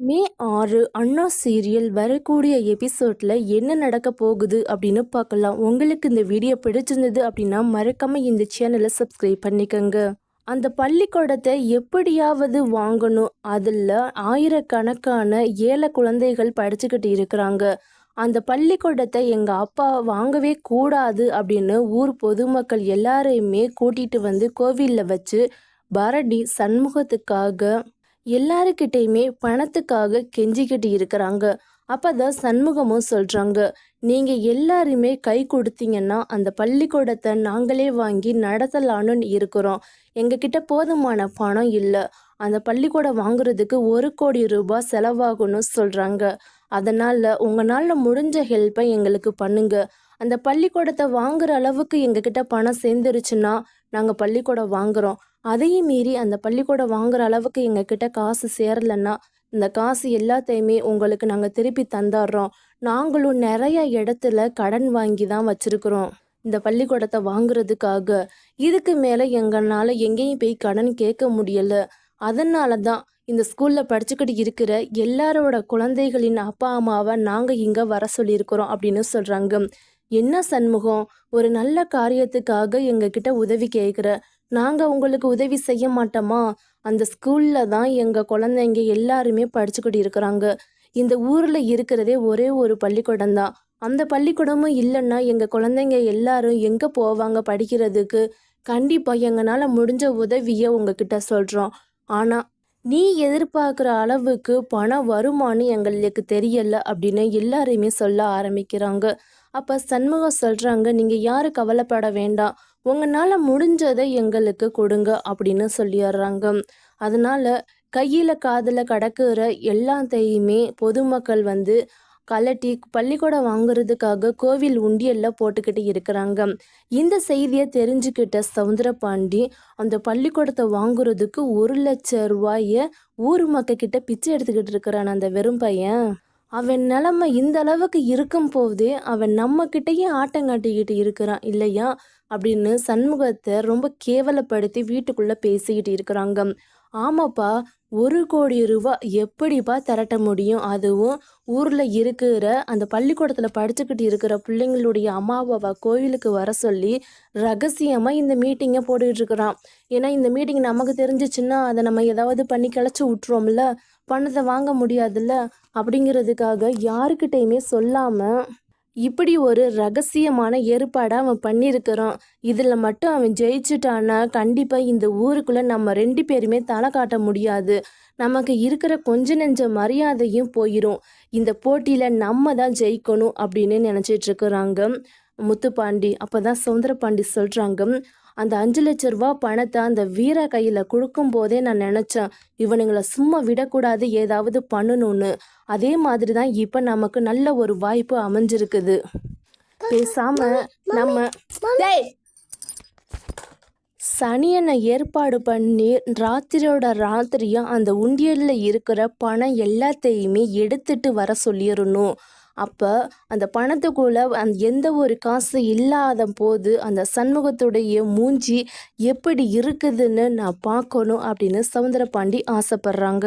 மே ஆறு அண்ணா சீரியல் வரக்கூடிய எபிசோட்ல என்ன நடக்க போகுது அப்படின்னு பார்க்கலாம். உங்களுக்கு இந்த வீடியோ பிடிச்சிருந்தது அப்படின்னா மறக்காம இந்த சேனலை சப்ஸ்கிரைப் பண்ணிக்கோங்க. அந்த பள்ளிக்கூடத்தை எப்படியாவது வாங்கணும். அதில் ஆயிரக்கணக்கான ஏழை குழந்தைகள் படிச்சுக்கிட்டு இருக்கிறாங்க. அந்த பள்ளிக்கூடத்தை எங்கள் அப்பா வாங்கவே கூடாது அப்படின்னு ஊர் பொதுமக்கள் எல்லாரையுமே கூட்டிகிட்டு வந்து கோவிலில் வச்சு பரடி சண்முகத்துக்காக எல்லாருக்கிட்டையுமே பணத்துக்காக கெஞ்சிக்கிட்டு இருக்கிறாங்க. அப்பதான் சண்முகமும் சொல்றாங்க நீங்க எல்லாருமே கை கொடுத்தீங்கன்னா அந்த பள்ளிக்கூடத்தை நாங்களே வாங்கி நடத்தலான்னு இருக்கிறோம். எங்ககிட்ட போதுமான பணம் இல்லை. அந்த பள்ளிக்கூடம் வாங்குறதுக்கு ஒரு கோடி ரூபாய் செலவாகும்னு சொல்றாங்க. அதனால உங்களால முடிஞ்ச ஹெல்ப்பை எங்களுக்கு பண்ணுங்க. அந்த பள்ளிக்கூடத்தை வாங்குற அளவுக்கு எங்ககிட்ட பணம் சேர்ந்துருச்சுன்னா நாங்கள் பள்ளிக்கூடம் வாங்குறோம். அதையும் மீறி அந்த பள்ளிக்கூடம் வாங்குற அளவுக்கு எங்ககிட்ட காசு சேரலைன்னா இந்த காசு எல்லாத்தையுமே உங்களுக்கு நாங்கள் திருப்பி தந்துடுறோம். நாங்களும் நிறைய இடத்துல கடன் வாங்கி தான் வச்சிருக்கிறோம். இந்த பள்ளிக்கூடத்தை வாங்குறதுக்காக. இதுக்கு மேலே எங்களால் எங்கேயும் போய் கடன் கேட்க முடியல. அதனால தான் இந்த ஸ்கூலில் படிச்சுக்கிட்டு இருக்கிற எல்லாரோட குழந்தைகளின் அப்பா அம்மாவை நாங்கள் இங்கே வர சொல்லியிருக்கிறோம் அப்படின்னு சொல்கிறாங்க என்ன சண்முகம்? ஒரு நல்ல காரியத்துக்காக எங்ககிட்ட உதவி கேட்குற நாங்கள் உங்களுக்கு உதவி செய்ய மாட்டோமா? அந்த ஸ்கூலில் தான் எங்கள் குழந்தைங்க எல்லாருமே படிச்சுக்கிட்டு இருக்கிறாங்க. இந்த ஊரில் இருக்கிறதே ஒரே ஒரு பள்ளிக்கூடம் தான். அந்த பள்ளிக்கூடமும் இல்லைன்னா எங்கள் குழந்தைங்க எல்லாரும் எங்கே போவாங்க படிக்கிறதுக்கு? கண்டிப்பாக எங்களால் முடிஞ்ச உதவியை உங்ககிட்ட சொல்கிறோம் ஆனால் நீ எதிர்பார்க்குற அளவுக்கு பணம் வருமானு எங்களுக்கு தெரியல அப்படின்னு எல்லாரையுமே சொல்ல ஆரம்பிக்கிறாங்க. அப்போ சண்முகம் சொல்கிறாங்க நீங்கள் யாரும் கவலைப்பட வேண்டாம். உங்களால் முடிஞ்சதை எங்களுக்கு கொடுங்க அப்படின்னு சொல்லிடுறாங்க. அதனால் கையில் காதில் கடக்கிற எல்லாத்தையுமே பொதுமக்கள் வந்து கலட்டி பள்ளிக்கூடம் வாங்குறதுக்காக கோவில் உண்டியல்ல போட்டுக்கிட்டு இருக்கிறாங்க. இந்த செய்தியை தெரிஞ்சுக்கிட்ட சவுந்தரபாண்டி அந்த பள்ளிக்கூடத்தை வாங்குறதுக்கு ஒரு லட்சம் ரூபாய ஊர் மக்கள் கிட்ட பிச்சை எடுத்துக்கிட்டு இருக்கிறான் அந்த வெறும் பையன். அவன் நிலமை இந்த அளவுக்கு இருக்கும் போதே அவன் நம்ம கிட்டேயே ஆட்டங்காட்டிக்கிட்டு இருக்கிறான் இல்லையா? அப்படின்னு சண்முகத்தை ரொம்ப கேவலப்படுத்தி வீட்டுக்குள்ளே பேசிக்கிட்டு இருக்கிறாங்க. ஆமாப்பா ஒரு கோடி ரூபா எப்படிப்பா திரட்ட முடியும்? அதுவும் ஊரில் இருக்கிற அந்த பள்ளிக்கூடத்தில் படிச்சுக்கிட்டு இருக்கிற பிள்ளைங்களுடைய அம்மாவை கோயிலுக்கு வர சொல்லி ரகசியமாக இந்த மீட்டிங்கை போட்டுக்கிட்டு இருக்கிறான். ஏன்னா இந்த மீட்டிங் நமக்கு தெரிஞ்சிச்சுன்னா அதை நம்ம ஏதாவது பண்ணி கிளச்சி விட்றோம்ல பணத்தை வாங்க முடியாதுல்ல? அப்படிங்கிறதுக்காக யாருக்கிட்டையுமே சொல்லாமல் இப்படி ஒரு ரகசியமான ஏற்பாடை அவன் பண்ணியிருக்கிறான். இதில் மட்டும் அவன் ஜெயிச்சுட்டான்னா கண்டிப்பாக இந்த ஊருக்குள்ளே நம்ம ரெண்டு பேருமே தலை காட்ட முடியாது. நமக்கு இருக்கிற கொஞ்ச நெஞ்ச மரியாதையும் போயிடும் இந்த போட்டியில் நம்ம தான் ஜெயிக்கணும் அப்படின்னு நினச்சிட்ருக்குறாங்க முத்துப்பாண்டி அப்போ தான் சுந்தரபாண்டி சொல்கிறாங்க அந்த அஞ்சு லட்ச ரூபா பணத்தை அந்த வீர கையில் கொடுக்கும் போதே நான் நினச்சேன் இவனுங்களை சும்மா விடக்கூடாது ஏதாவது பண்ணணும்னு. அதே மாதிரி தான் இப்போ நமக்கு நல்ல ஒரு வாய்ப்பு அமைஞ்சிருக்குது. பேசாம நம்ம சனியனை ஏற்பாடு பண்ணி ராத்திரியோட ராத்திரியும் அந்த உண்டியலில் இருக்கிற பணம் எல்லாத்தையுமே எடுத்துட்டு வர சொல்லிடணும். அப்போ அந்த பணத்துக்குள்ளே அந்த எந்த ஒரு காசு இல்லாத போது அந்த சண்முகத்துடைய மூஞ்சி எப்படி இருக்குதுன்னு நான் பார்க்கணும் அப்படின்னு சவுந்தரபாண்டி ஆசைப்படுறாங்க.